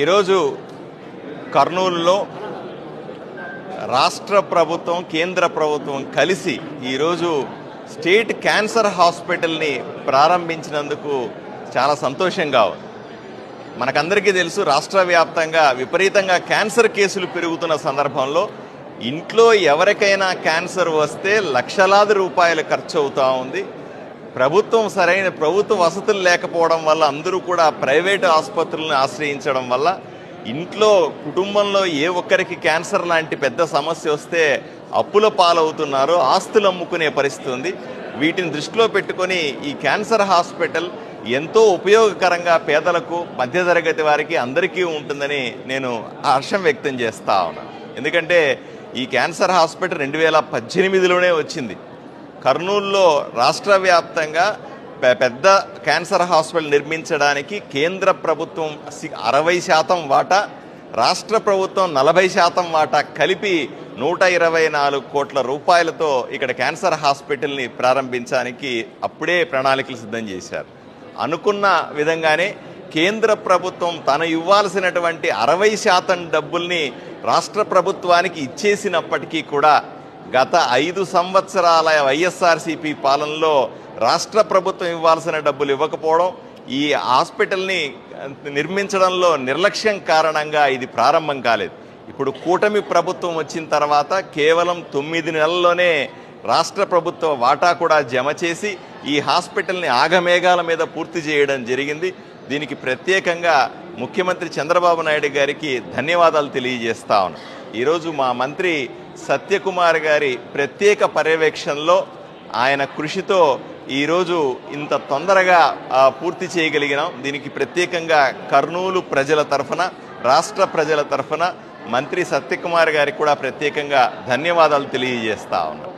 ఈరోజు కర్నూలులో రాష్ట్ర ప్రభుత్వం కేంద్ర ప్రభుత్వం కలిసి ఈరోజు స్టేట్ క్యాన్సర్ హాస్పిటల్ని ప్రారంభించినందుకు చాలా సంతోషంగా ఉంది. మనకందరికీ తెలుసు రాష్ట్ర వ్యాప్తంగా విపరీతంగా క్యాన్సర్ కేసులు పెరుగుతున్న సందర్భంలో ఇంట్లో ఎవరికైనా క్యాన్సర్ వస్తే లక్షలాది రూపాయలు ఖర్చు అవుతూ ఉంది. ప్రభుత్వం సరైన ప్రభుత్వ వసతులు లేకపోవడం వల్ల అందరూ కూడా ప్రైవేటు ఆసుపత్రులను ఆశ్రయించడం వల్ల ఇంట్లో కుటుంబంలో ఏ ఒక్కరికి క్యాన్సర్ లాంటి పెద్ద సమస్య వస్తే అప్పుల పాలవుతున్నారు ఆస్తులు అమ్ముకునే పరిస్థితి ఉంది. వీటిని దృష్టిలో పెట్టుకొని ఈ క్యాన్సర్ హాస్పిటల్ ఎంతో ఉపయోగకరంగా పేదలకు మధ్యతరగతి వారికి అందరికీ ఉంటుందని నేను హర్షం వ్యక్తం చేస్తా ఉన్నాను ఎందుకంటే ఈ క్యాన్సర్ హాస్పిటల్ రెండు వేల పద్దెనిమిదిలోనే వచ్చింది. కర్నూలులో రాష్ట్ర వ్యాప్తంగా పె- పెద్ద క్యాన్సర్ హాస్పిటల్ నిర్మించడానికి కేంద్ర ప్రభుత్వం సి- అరవై శాతం వాటా రాష్ట్ర ప్రభుత్వం నలభై శాతం వాటా కలిపి నూట ఇరవై నాలుగు కోట్ల రూపాయలతో ఇక్కడ క్యాన్సర్ హాస్పిటల్ని ప్రారంభించడానికి అప్పుడే ప్రణాళికలు సిద్ధం చేశారు. అనుకున్న విధంగానే కేంద్ర ప్రభుత్వం తను ఇవ్వాల్సినటువంటి అరవై శాతం డబ్బుల్ని రాష్ట్ర ప్రభుత్వానికి ఇచ్చేసినప్పటికీ కూడా గత ఐదు సంవత్సరాల వైఎస్ఆర్సీపీ పాలనలో రాష్ట్ర ప్రభుత్వం ఇవ్వాల్సిన డబ్బులు ఇవ్వకపోవడం ఈ హాస్పిటల్ని నిర్మించడంలో నిర్లక్ష్యం కారణంగా ఇది ప్రారంభం కాలేదు. ఇప్పుడు కూటమి ప్రభుత్వం వచ్చిన తర్వాత కేవలం తొమ్మిది నెలల్లోనే రాష్ట్ర ప్రభుత్వ వాటా కూడా జమ చేసి ఈ హాస్పిటల్ని ఆగమేఘాల మీద పూర్తి చేయడం జరిగింది. దీనికి ప్రత్యేకంగా ముఖ్యమంత్రి చంద్రబాబు నాయుడు గారికి ధన్యవాదాలు తెలియజేస్తా ఉన్నాను ఈరోజు మా మంత్రి సత్యకుమార్ గారి ప్రత్యేక పర్యవేక్షణలో ఆయన కృషితో ఈరోజు ఇంత తొందరగా పూర్తి చేయగలిగినాం. దీనికి ప్రత్యేకంగా కర్నూలు ప్రజల తరఫున రాష్ట్ర ప్రజల తరఫున మంత్రి సత్యకుమార్ గారికి కూడా ప్రత్యేకంగా ధన్యవాదాలు తెలియజేస్తా ఉన్నాం.